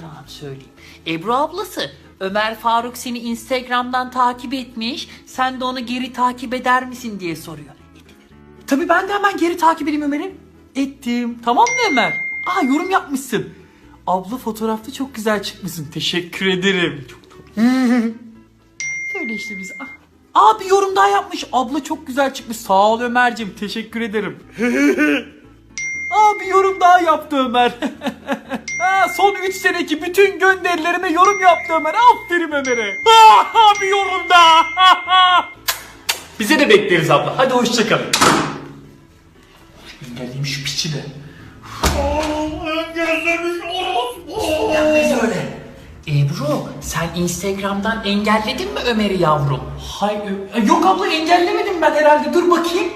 Tamam söyleyeyim. Ebru ablası Ömer Faruk seni Instagram'dan takip etmiş. Sen de onu geri takip eder misin diye soruyor. Tabii ben de hemen geri takip edeyim Ömer'i. Ettim. Tamam mı Ömer? Aa yorum yapmışsın. Abla fotoğrafta çok güzel çıkmışsın. Teşekkür ederim. Çok tatlı. Öyle işte biz. Ah. Aa bir yorum daha yapmış. Abla çok güzel çıkmış. Sağ ol Ömer'cim. Teşekkür ederim. Aa bir yorum daha yaptı Ömer. son 3 seneki bütün gönderilerime yorum yaptı Ömer. Aferin Ömer'e. Aa, bir yorum daha. Bize de bekleriz abla. Hadi hoşçakalın. Engelleyeyim şu piçi de. Gelmez öyle. Ebru sen Instagram'dan engelledin mi Ömer'i yavrum? Hayır. Yok abla engellemedim ben herhalde. Dur bakayım.